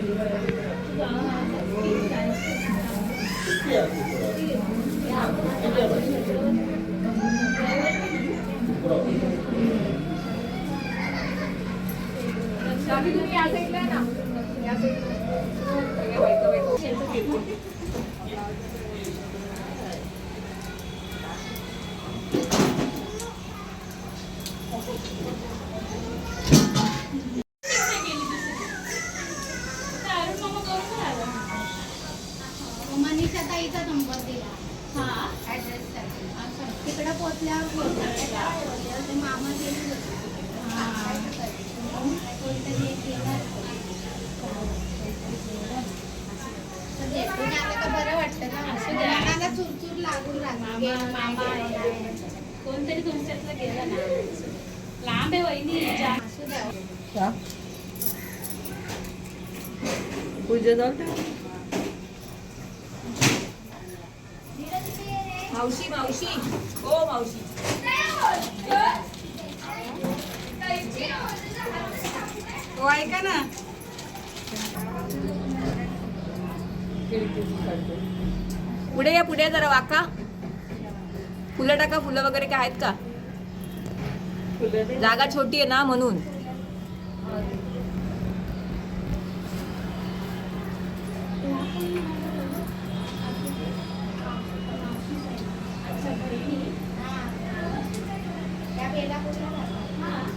मनीषा तिकडे पोचल्यावर ते मामा गेले बरं वाटतं ना? मनाला चुरचूर लागून राहते. कोणतरी तुमच्यातलं गेलं ना? लांब आहे वहिनी जा. असू द्या. पूजा जाऊ मावशी मावशी. ओ मावशी. हो ऐका ना. पुढे या पुढे जरा वाका. फुलं टाका फुलं वगैरे काय आहेत का? जागा छोटी आहे ना म्हणून त्या गेला कुठला राहतात?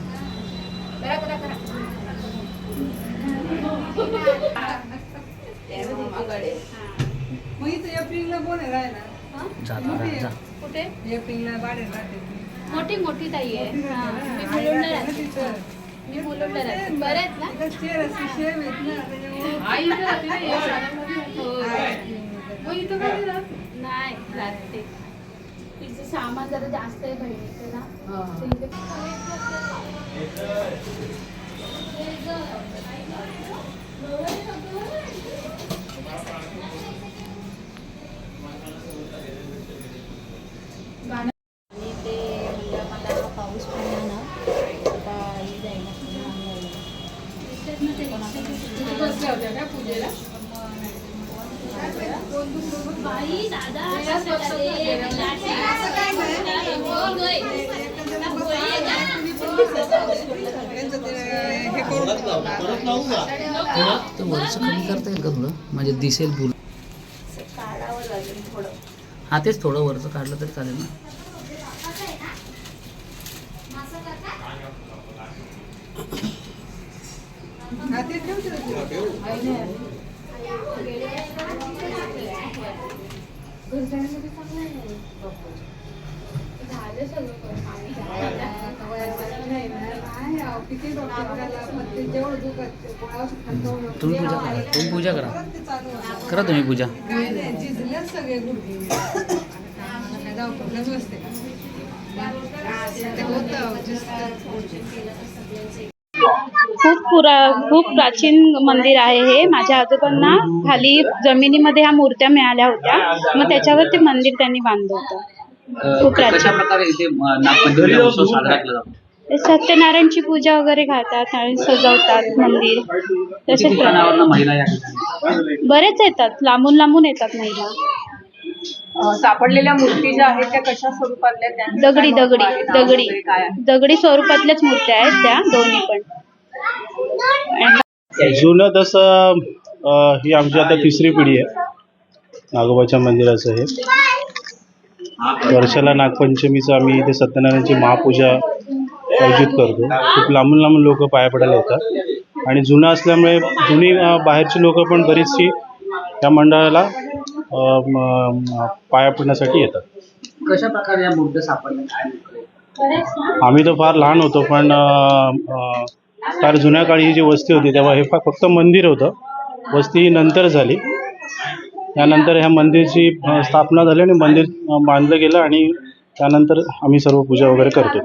करा करा करा मग इथं एप्रिलला कोण आहे राहायला कुठे एप्रिलला बाहेर राहते मोठी मोठी ताई आहे हा, मी मुलुंडला राहते मी मुलुंडला राहते बरं आहेत ना आई इथं राहते ना, या शाळेमध्ये हो. मग इथं कधी राहत? नाही राहते तिचं सामान जरा जास्त आहे बहिणीचं ना दादा तर वरचं कमी करता येईल का थोडं? म्हणजे दिसेल बुल काढावं लागेल थोडं. हा तेच थोडं वरचं काढलं तरी चालेल ना झालं सगळं पण पाणी तुम्ही पूजा करा तुम्ही पूजा करा. करा तुम्ही पूजा. सगळे खूप पुरा खूप प्राचीन मंदिर आहे हे. माझ्या आजोबांना खाली जमिनीमध्ये ह्या मूर्त्या मिळाल्या होत्या. मग त्याच्यावर ते मंदिर त्यांनी बांधलं होतं. खूप कशा प्राचीन. प्रकारे इथे अं, नागपंचमी उत्सव साजरा केला जातो? ते सत्यनारायणची पूजा वगैरे घालतात आणि सजवतात मंदिर. तसेच बरेच येतात लांबून लांबून येतात महिला. सापडलेल्या मूर्ती ज्या आहेत त्या कशा स्वरूपातल्या दगडी दगडी दगडी? दगडी स्वरूपातल्याच मूर्त्या आहेत त्या दोन्ही पण. जुनं तसं ही आमची आता तिसरी पिढी आहे. नागोबाच्या मंदिराचं हे. वर्षाला नागपंचमीचं आम्ही इथे सत्यनारायणची महापूजा आयोजित करतो. खूप लांबून लांबून लोक पाया पडायला येतात. आणि जुनं असल्यामुळे जुनी बाहेरची लोक पण बरीचशी त्या मंडळाला पाया पडण्यासाठी येतात. कशा प्रकारे या मूर्त्या सापडल्या काय नेमकं? आम्ही तर फार लहान होतो पण फार जुन्या काळी ही जी वस्ती होती तेव्हा हे फार फक्त मंदिर होतं. वस्ती ही नंतर झाली. त्यानंतर ह्या मंदिरची स्थापना झाली आणि मंदिर बांधलं गेलं आणि त्यानंतर आम्ही सर्व पूजा वगैरे करतो